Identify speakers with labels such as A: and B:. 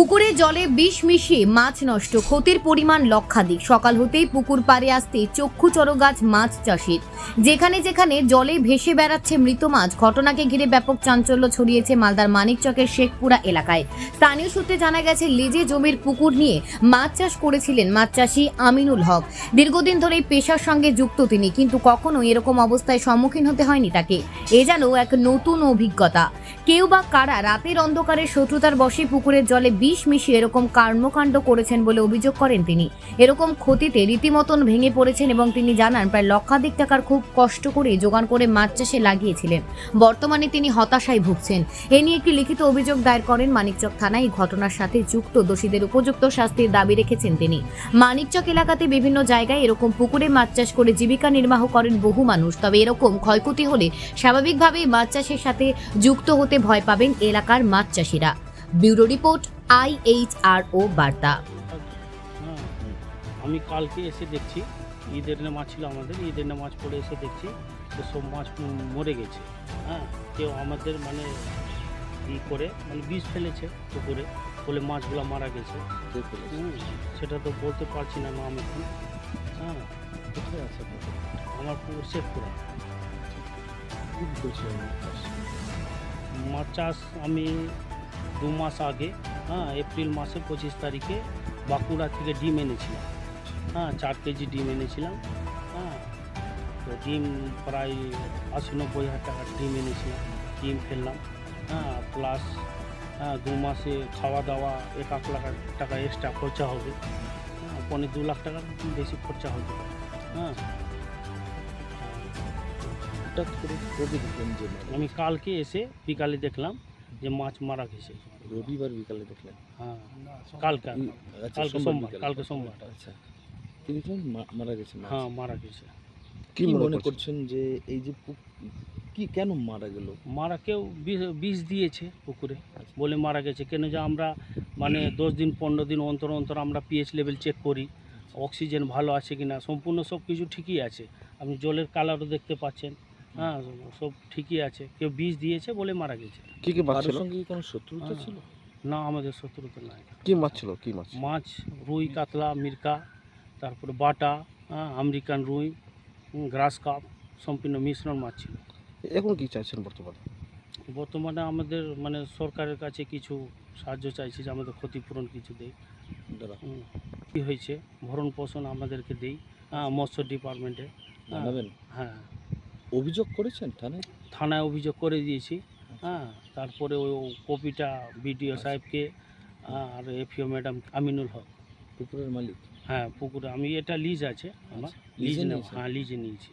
A: পুকুরে জলে বিষ মিশিয়ে মাছ নষ্ট, ক্ষতির পরিমাণ লক্ষাধিক। সকাল হতেই পুকুর পাড়ে আসতে চক্ষু গাছ মাছ চাষির। যেখানে যেখানে জলে ভেসে বেড়াচ্ছে মৃত মাছ, ঘটনাকে ঘিরে ব্যাপক চাঞ্চল্য ছড়িয়েছে মালদার মানিকচকের শেখপুরা এলাকায়। স্থানীয় সূত্রে জানা গেছে, লেজে জমির পুকুর নিয়ে মাছ চাষ করেছিলেন মাছ চাষি আমিনুল হক। দীর্ঘদিন ধরে পেশার সঙ্গে যুক্ত তিনি, কিন্তু কখনো এরকম অবস্থায় সম্মুখীন হতে হয়নি তাকে। এ যেন এক নতুন অভিজ্ঞতা। কেউ বা কারা রাতের অন্ধকারে শত্রুতার বসে পুকুরের জলে বিষ মিশিয়ে এরকম কর্মকাণ্ড করেছেন বলে অভিযোগ করেন তিনি। এরকম ক্ষতিতে রীতিমতন ভেঙে পড়েছেন এবং তিনি জানান, প্রায় লক্ষাধিক টাকার খুব কষ্ট করে জোগান করে মাছ চাষে লাগিয়েছিলেন। বর্তমানে তিনি হতাশায় ভুগছেন। এ নিয়ে একটি লিখিত অভিযোগ দায়ের করেন মানিকচক থানায়। ঘটনার সাথে যুক্ত দোষীদের উপযুক্ত শাস্তির দাবি রেখেছেন তিনি। মানিকচক এলাকাতে বিভিন্ন জায়গায় এরকম পুকুরে মাছ চাষ করে জীবিকা নির্বাহ করেন বহু মানুষ। তবে এরকম ক্ষয়ক্ষতি হলে স্বাভাবিকভাবেই মাছ চাষের সাথে যুক্ত হতে ভয় পাবেন এলাকার মাছ চাষিরা। ব্যুরো রিপোর্ট আইএইচআরও বার্তা।
B: হ্যাঁ আমি কালকে এসে দেখছি ঈদের না মাছ ছিল আমাদের ঈদের না মাছ পড়ে এসে দেখছি যে সব মাছ মরে গেছে। হ্যাঁ কেউ আমাদের মানে ই করে মানে বিষ ফেলেছে পুকুরে বলে মাছগুলো মারা গেছে। হুম, সেটা তো বলতে পারছি না নাম এখন। হ্যাঁ
C: কোথায় আছে?
B: আমার পুকুর শেখপুরা।
C: করছিলেন মাছ চাষ?
B: আমি দু মাস আগে হ্যাঁ এপ্রিল মাসে পঁচিশ তারিখে বাঁকুড়া থেকে ডিম এনেছিলাম। হ্যাঁ চার কেজি ডিম এনেছিলাম। হ্যাঁ তো ডিম প্রায় আশি নব্বই হাজার টাকার ডিম এনেছিলাম, ডিম ফেললাম। হ্যাঁ প্লাস হ্যাঁ দু মাসে খাওয়া দাওয়া, এক আধ লাখ টাকা এক্সট্রা খরচা হবে। হ্যাঁ পনেরো দু লাখ টাকার বেশি খরচা হবে। হ্যাঁ
C: হঠাৎ করে। যে
B: আমি কালকে এসে বিকালে দেখলাম যে মাছ মারা গেছে।
C: রবিবার বিকালে দেখলেন?
B: হ্যাঁ কালকে।
C: আচ্ছা,
B: কালকে
C: সোমবার
B: কালকে সোমবার।
C: আচ্ছা কি দেখলেন মারা গেছে
B: হ্যাঁ মারা গেছে।
C: কি মনে করছেন? যে এই যে কি কেন মারা গেল?
B: মারা কেউ বিষ- দিয়েছে পুকুরে।
C: আচ্ছা।
B: বলে মারা গেছে। কেন যে আমরা মানে দশ দিন পনেরো দিন অন্তর অন্তর আমরা পিএইচ লেভেল চেক করি। অক্সিজেন ভালো আছে কি না সম্পূর্ণ সব কিছু ঠিকই আছে। আপনি জলের কালারও দেখতে পাচ্ছেন। হ্যাঁ সব ঠিকই আছে। কেউ বিষ দিয়েছে বলে মারা গেছে।
D: কি কি মাছ ছিল?
C: সঙ্গে কি কোনো শত্রুতা
B: হ্যাঁ।
C: ছিল?
B: না আমাদের শত্রুতা নাই।
D: কি মাছ ছিল? কি মাছ?
B: মাছ রুই কাতলা মিরকা তারপরে বাটা হ্যাঁ আমেরিকান রুই গ্রাস কাপ সম্পূর্ণ মিশ্রণ মাছ ছিল।
D: এখন কি চাইছেন বর্তমানে?
B: বর্তমানে আমাদের মানে সরকারের কাছে কিছু সাহায্য চাইছি যে আমাদের ক্ষতিপূরণ কিছু দেয়। কী হয়েছে? ভরণ পোষণ আমাদেরকে দেই হ্যাঁ মৎস্য ডিপার্টমেন্টে। হ্যাঁ।
C: অভিযোগ করেছেন থানায়?
B: থানায় অভিযোগ করে দিয়েছি। হ্যাঁ তারপরে ওই ও কপিটা বিডিও সাহেবকে আর এফিও ম্যাডাম আমিনুল হক।
C: পুকুরের মালিক?
B: হ্যাঁ পুকুরে আমি এটা লিজ আছে আমার।
C: আচ্ছা,
B: লিজ
C: লিজে
B: নেব। হ্যাঁ লিজে নিয়েছি।